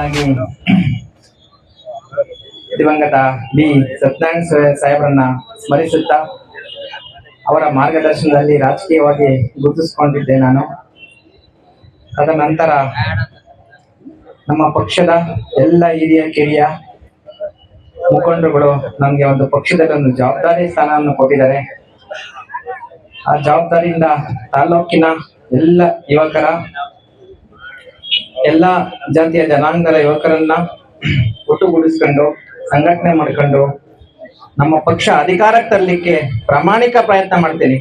ವಿಚಾರವಾಗಿ ದಿವಂಗತ ಬಿ ಸತ್ಯನಾರಾಯಣ ಸಾಹೇಬರನ್ನ ಸ್ಮರಿಸುತ್ತಾ ಅವರ ಮಾರ್ಗದರ್ಶನದಲ್ಲಿ ರಾಜಕೀಯವಾಗಿ ಗುರುತಿಸಿಕೊಂಡಿದ್ದೆ ನಾನು. ತದನಂತರ ನಮ್ಮ ಪಕ್ಷದ ಎಲ್ಲ ಹಿರಿಯ, ಕಿರಿಯ ಮುಖಂಡರುಗಳು ನಮಗೆ ಒಂದು ಪಕ್ಷದಲ್ಲಿ ಒಂದು ಜವಾಬ್ದಾರಿ ಸ್ಥಾನವನ್ನು ಕೊಟ್ಟಿದ್ದಾರೆ. ಆ ಜವಾಬ್ದಾರಿಯಿಂದ ತಾಲೂಕಿನ ಎಲ್ಲ ಯುವಕರ ಎಲ್ಲ ಜಾತಿಯ ಜನಾಂಗದ ಯುವಕರನ್ನ ಒಟ್ಟುಗೂಡಿಸ್ಕೊಂಡು, ಸಂಘಟನೆ ಮಾಡ್ಕೊಂಡು, ನಮ್ಮ ಪಕ್ಷ ಅಧಿಕಾರಕ್ಕೆ ತರಲಿಕ್ಕೆ ಪ್ರಾಮಾಣಿಕ ಪ್ರಯತ್ನ ಮಾಡ್ತೀನಿ.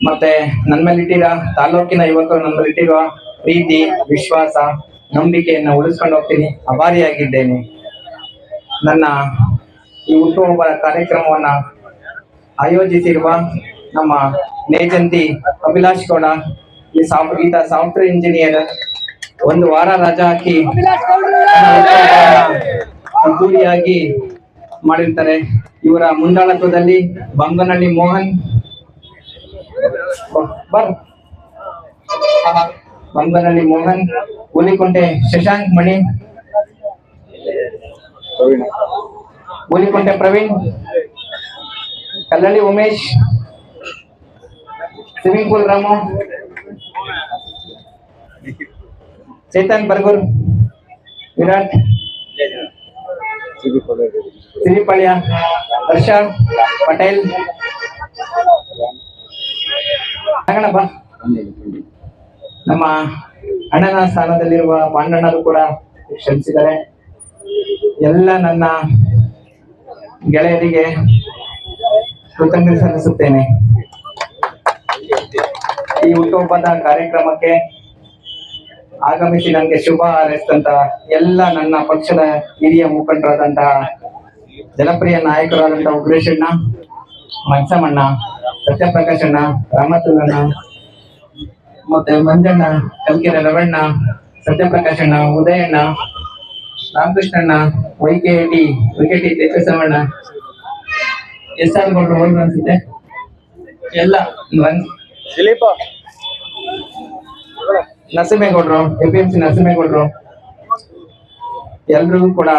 ಮತ್ತೆ ನನ್ನ ಮೇಲಿಟ್ಟಿರೋ ತಾಲೂಕಿನ ಯುವಕರು ನನ್ನ ಮೇಲಿಟ್ಟಿರುವ ಪ್ರೀತಿ, ವಿಶ್ವಾಸ, ನಂಬಿಕೆಯನ್ನ ಉಳಿಸ್ಕೊಂಡು ಹೋಗ್ತೀನಿ. ಅಭಾರಿಯಾಗಿದ್ದೇನೆ. ನನ್ನ ಈ ಹುಟ್ಟುಹಬ್ಬ ಕಾರ್ಯಕ್ರಮವನ್ನ ಆಯೋಜಿಸಿರುವ ನಮ್ಮ ನೇಜಂತಿ ಅಭಿಲಾಷ್ ಗೌಡ ಈ ಈತ ಸಾಫ್ಟ್ವೇರ್ ಇಂಜಿನಿಯರ್ ಒಂದು ವಾರ ರಜಾ ಹಾಕಿ ಅದ್ದೂರಿಯಾಗಿ ಮಾಡಿರ್ತಾರೆ. ಇವರ ಮುಂದಾಳತ್ವದಲ್ಲಿ ಬಂಗನಹಳ್ಳಿ ಮೋಹನ್ ಬರ್ ಬಂಗನಹಳ್ಳಿ ಮೋಹನ್ ಹುಲಿಕುಂಟೆ ಶಶಾಂಕ್ ಮಣಿ ಹುಲಿಕುಂಟೆ ಪ್ರವೀಣ್ ಕಲ್ಲಳ್ಳಿ ಉಮೇಶ್ ಸ್ವಿಮ್ಮಿಂಗ್ ಪೂಲ್ ರಾಮು ಚೇತನ್ ಬರ್ಗೂರ್, ವಿರಾಟ್, ಸಿರಿಪಾಳ್ಯ ಹರ್ಷ ಪಟೇಲ್. ಬಾ. ನಮ್ಮ ಅಣ್ಣನ ಸ್ಥಾನದಲ್ಲಿರುವ ಪಾಂಡಣ್ಣರು ಕೂಡ ಶ್ರಮಿಸಿದ್ದಾರೆ ಎಲ್ಲ ನನ್ನ ಗೆಳೆಯರಿಗೆ ಕೃತಜ್ಞತೆ ಸಲ್ಲಿಸುತ್ತೇನೆ. ಈ ಹುಟ್ಟುಹಬ್ಬದ ಕಾರ್ಯಕ್ರಮಕ್ಕೆ ಆಗಮಿಸಿ ನನಗೆ ಶುಭ ಹಾರೈಸಿದಂತ ಎಲ್ಲ ನನ್ನ ಪಕ್ಷದ ಹಿರಿಯ ಮುಖಂಡರಾದಂತಹ ಜನಪ್ರಿಯ ನಾಯಕರಾದಂತಹ ಉಗ್ರೇಶಣ್ಣ ಮನ್ಸಮಣ್ಣ ಸತ್ಯಪ್ರಕಾಶ್ ಅಣ್ಣ ರಾಮಚಂದ್ರಣ್ಣ ಮತ್ತೆ ಮಂಜಣ್ಣ, ಕಲ್ಕೆರೆ ರವಣ್ಣ, ಸತ್ಯಪ್ರಕಾಶ್ ಅಣ್ಣ ಉದಯಣ್ಣ ರಾಮಕೃಷ್ಣಣ್ಣ ವೈಕೆಟಿ ವಿಕೆಟಿ ತೇಜಸ್ವಣ್ಣ ಎಸ್ ಆರ್ ಗೌಡ್ರು ಹೋದ್ರು ಅನ್ಸುತ್ತೆ. ಎಲ್ಲ ಒಂದ್ ನರಸಿಂಹೇಗೌಡರು ಎ ಪಿ ಎಂ ಸಿ ನರಸಿಂಹೇಗೌಡರು. ಎಲ್ರಿಗೂ ಕೂಡ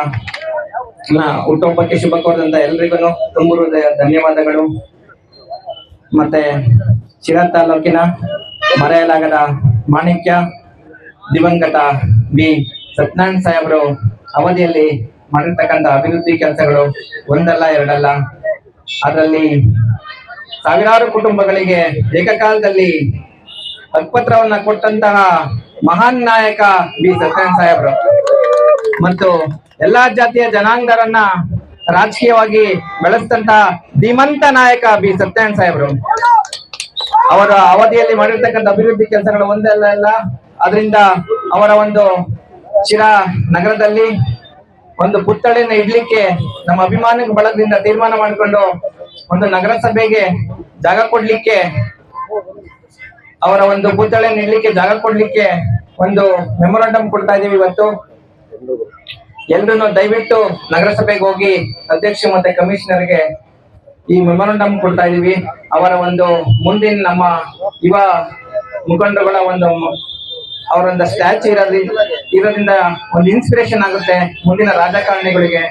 ಹುಟ್ಟುಹಬ್ಬಕ್ಕೆ ಶುಭ ಕೋರಿದಂತ ಎಲ್ರಿಗೂ ತುಂಬ ಧನ್ಯವಾದಗಳು. ಮತ್ತೆ ಶಿರಾ ತಾಲೂಕಿನ ಮರೆಯಲಾಗದ ಮಾಣಿಕ್ಯ ದಿವಂಗತ ಬಿ ಸತ್ಯನಾರಾಯಣ ಸಾಹೇಬರು ಅವಧಿಯಲ್ಲಿ ಮಾಡಿರ್ತಕ್ಕಂಥ ಅಭಿವೃದ್ಧಿ ಕೆಲಸಗಳು ಒಂದಲ್ಲ ಎರಡಲ್ಲ. ಅದರಲ್ಲಿ ಸಾವಿರಾರು ಕುಟುಂಬಗಳಿಗೆ ಏಕಕಾಲದಲ್ಲಿ ಹಕ್ಪತ್ರವನ್ನ ಕೊಟ್ಟಂತಹ ಮಹಾನ್ ನಾಯಕ ಬಿ ಸತ್ಯನಾರಾಯಣ ಸಾಹೇಬ್ರು. ಮತ್ತು ಎಲ್ಲಾ ಜಾತಿಯ ಜನಾಂಗರನ್ನ ರಾಜಕೀಯವಾಗಿ ಬೆಳೆಸಿದಂತ ಧೀಮಂತ ನಾಯಕ ಬಿ ಸತ್ಯನಾರಾಯಣ ಸಾಹೇಬ್ರು. ಅವರ ಅವಧಿಯಲ್ಲಿ ಮಾಡಿರ್ತಕ್ಕಂಥ ಅಭಿವೃದ್ಧಿ ಕೆಲಸಗಳು ಒಂದೇ ಅಲ್ಲ ಅದರಿಂದ ಅವರ ಒಂದು ಶಿರಾ ನಗರದಲ್ಲಿ ಒಂದು ಪುತ್ಥಳಿನ ಇಡ್ಲಿಕ್ಕೆ ನಮ್ಮ ಅಭಿಮಾನಿ ಬಳಗದಿಂದ ತೀರ್ಮಾನ ಮಾಡಿಕೊಂಡು ಒಂದು ನಗರಸಭೆಗೆ ಜಾಗ ಕೊಡ್ಲಿಕ್ಕೆ, ಅವರ ಒಂದು ಪುತ್ಥಳಿಯನ್ನು ನೀಡ್ಲಿಕ್ಕೆ ಜಾಗ ಕೊಡ್ಲಿಕ್ಕೆ ಒಂದು ಮೆಮೊರಾಂಡಮ್ ಕೊಡ್ತಾ ಇದೀವಿ ಇವತ್ತು. ಎಲ್ರು ದಯವಿಟ್ಟು ನಗರಸಭೆಗೆ ಹೋಗಿ ಅಧ್ಯಕ್ಷ ಮತ್ತೆ ಕಮಿಷನರ್ಗೆ ಈ ಮೆಮೊರಾಂಡಮ್ ಕೊಡ್ತಾ ಇದೀವಿ ಅವರ ಒಂದು ಮುಂದಿನ ನಮ್ಮ ಯುವ ಮುಖಂಡರುಗಳ ಒಂದು ಅವರೊಂದು ಸ್ಟ್ಯಾಚು ಇರೋದ್ರಿಂದ ಇರೋದ್ರಿಂದ ಒಂದು ಇನ್ಸ್ಪಿರೇಷನ್ ಆಗುತ್ತೆ ಮುಂದಿನ ರಾಜಕಾರಣಿಗಳಿಗೆ.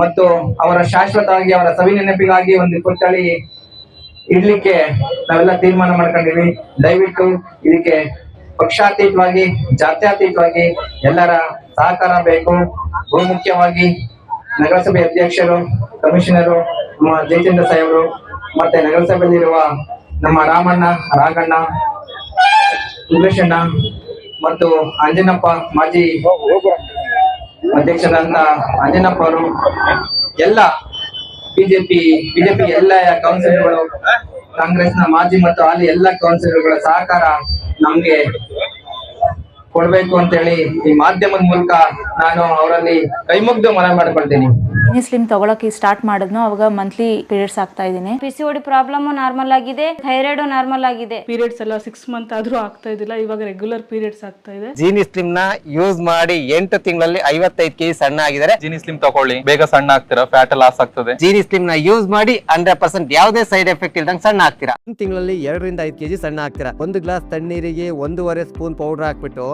ಮತ್ತು ಅವರ ಶಾಶ್ವತವಾಗಿ, ಅವರ ಸವಿ ನೆನಪಿಗಾಗಿ ಒಂದು ಪುತ್ಥಳಿ ಇಡ್ಲಿಕ್ಕೆ ನಾವೆಲ್ಲ ತೀರ್ಮಾನ ಮಾಡ್ಕೊಂಡಿವಿ ದಯವಿಟ್ಟು ಇದಕ್ಕೆ ಪಕ್ಷಾತೀತವಾಗಿ, ಜಾತ್ಯಾತೀತವಾಗಿ ಎಲ್ಲರ ಸಹಕಾರ ಬೇಕು. ಬಹುಮುಖ್ಯವಾಗಿ ನಗರಸಭೆ ಅಧ್ಯಕ್ಷರು, ಕಮಿಷನರು, ನಮ್ಮ ಜಯಚಂದ್ರ ಸಾಹೇಬರು ಮತ್ತೆ ನಗರಸಭೆಯಲ್ಲಿರುವ ನಮ್ಮ ರಾಮಣ್ಣ, ರಾಘಣ್ಣ, ಉಮೇಶಣ್ಣ ಮತ್ತು ಅಂಜನಪ್ಪ ಮಾಜಿ ಅಧ್ಯಕ್ಷರಾದಂತ ಅಂಜನಪ್ಪ ಅವರು ಎಲ್ಲ ಬಿಜೆಪಿ ಬಿಜೆಪಿ ಎಲ್ಲ ಕೌನ್ಸಿಲರ್ಗಳು ಕಾಂಗ್ರೆಸ್ನ ಮಾಜಿ ಮತ್ತು ಹಾಲಿ ಎಲ್ಲ ಕೌನ್ಸಿಲರ್ಗಳ ಸಹಕಾರ ನಮ್ಗೆ ಕೊಡ್ಬೇಕು ಅಂತೇಳಿ ಈ ಮಾಧ್ಯಮದ ಮೂಲಕ ನಾನು ಅವರಲ್ಲಿ ಕೈಮುಗ್ದು ಮನವಿ ಮಾಡ್ಕೊಳ್ತೀನಿ. ಸ್ಲಿಮ್ ತಗೊಳಕ್ಕೆ ಸ್ಟಾರ್ಟ್ ಮಾಡಿದ್ನೋ ಅವಾಗ ಮಂತ್ಲಿ ಪೀರಿಯಡ್ಸ್ ಆಗ್ತಾ ಇದ್ದೀನಿ P C O D problem normal ಆಗಿದೆ ಥೈರಾಯ್ಡ್ ನಾರ್ಮಲ್ ಆಗಿದೆ. ಪೀರಿಯಡ್ಸ್ ಎಲ್ಲ ಸಿಕ್ಸ್ ಮಂತ್ ಆದ್ರೂ ಆಗ್ತಾ ಇದಿಲ್ಲ ಇವಾಗ ರೆಗ್ಯುಲರ್ ಪೀರಿಯಡ್ಸ್ ಆಗ್ತಾ ಇದೆ. ಜೀನಿ ಸ್ಲಿಮ್ನ ಯೂಸ್ ಮಾಡಿ ಎಂಟು ತಿಂಗಳಲ್ಲಿ ಐವತ್ತೈದು ಕೆಜಿ ಸಣ್ಣ ಆಗಿದ್ದಾರೆ. ಜೀನಿ ಸ್ಲಿಮ್ ತಗೊಳ್ಳಿ ಬೇಗ ಸಣ್ಣ ಆಗ್ತೀರಾ ಫ್ಯಾಟ್ ಲಾಸ್ ಆಗ್ತದೆ. ಜೀನಿ ಸ್ಲಿಮ್ನ ಯೂಸ್ ಮಾಡಿ ಹಂಡ್ರೆಡ್ ಪರ್ಸೆಂಟ್ ಯಾವುದೇ ಸೈಡ್ ಎಫೆಕ್ಟ್ ಇಲ್ದಂಗ್ ಸಣ್ಣ ಆಗ್ತೀರಾ. ಒಂದು ತಿಂಗಳಲ್ಲಿ ಎರಡರಿಂದ ಐದು ಕೆಜಿ ಸಣ್ಣ ಆಗ್ತೀರಾ. ಒಂದು ಗ್ಲಾಸ್ ತಣ್ಣೀರಿಗೆ ಒಂದೂವರೆ ಸ್ಪೂನ್ ಪೌಡರ್ ಹಾಕ್ಬಿಟ್ಟು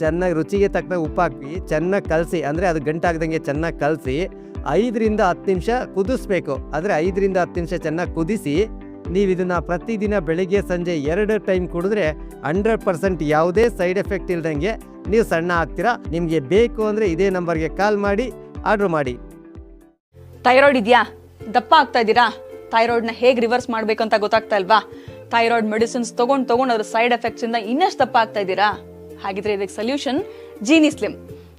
ಚೆನ್ನಾಗಿ ರುಚಿಗೆ ತಕ್ಕ ಉಪ್ಪು ಹಾಕಿ ಚೆನ್ನಾಗಿ ಕಲಸಿ ಅಂದರೆ ಅದು ಗಂಟಾಗ್ದಂಗೆ ಚೆನ್ನಾಗಿ ಕಲಸಿ ಐದರಿಂದ ಹತ್ತು ನಿಮಿಷ ಕುದಿಸ್ಬೇಕು. ಆದರೆ ಐದರಿಂದ ಹತ್ತು ನಿಮಿಷ ಚೆನ್ನಾಗಿ ಕುದಿಸಿ, ನೀವು ಇದನ್ನು ಪ್ರತಿದಿನ ಬೆಳಿಗ್ಗೆ, ಸಂಜೆ ಎರಡು ಟೈಮ್ ಕುಡಿದ್ರೆ ಹಂಡ್ರೆಡ್ ಪರ್ಸೆಂಟ್ ಯಾವುದೇ ಸೈಡ್ ಎಫೆಕ್ಟ್ ಇಲ್ದಂಗೆ ನೀವು ಸಣ್ಣ ಆಗ್ತೀರಾ. ನಿಮಗೆ ಬೇಕು ಅಂದರೆ ಇದೇ ನಂಬರ್ಗೆ ಕಾಲ್ ಮಾಡಿ, ಆರ್ಡ್ರ್ ಮಾಡಿ. ಥೈರಾಯ್ಡ್ ಇದೆಯಾ? ದಪ್ಪ ಆಗ್ತಾ ಇದ್ದೀರಾ? ಥೈರಾಯ್ಡ್ನ ಹೇಗೆ ರಿವರ್ಸ್ ಮಾಡಬೇಕು ಅಂತ ಗೊತ್ತಾಗ್ತಾ ಇಲ್ವಾ? ಥೈರಾಯ್ಡ್ ಮೆಡಿಸಿನ್ಸ್ ತೊಗೊಂಡು ತೊಗೊಂಡು ಅದ್ರ ಸೈಡ್ ಎಫೆಕ್ಟ್ಸಿಂದ ಇನ್ನಷ್ಟು ದಪ್ಪ ಆಗ್ತಾ ಇದ್ದೀರಾ? ಹಾಗಿದ್ರೆ ಇದಕ್ಕೆ solution Genie Slim.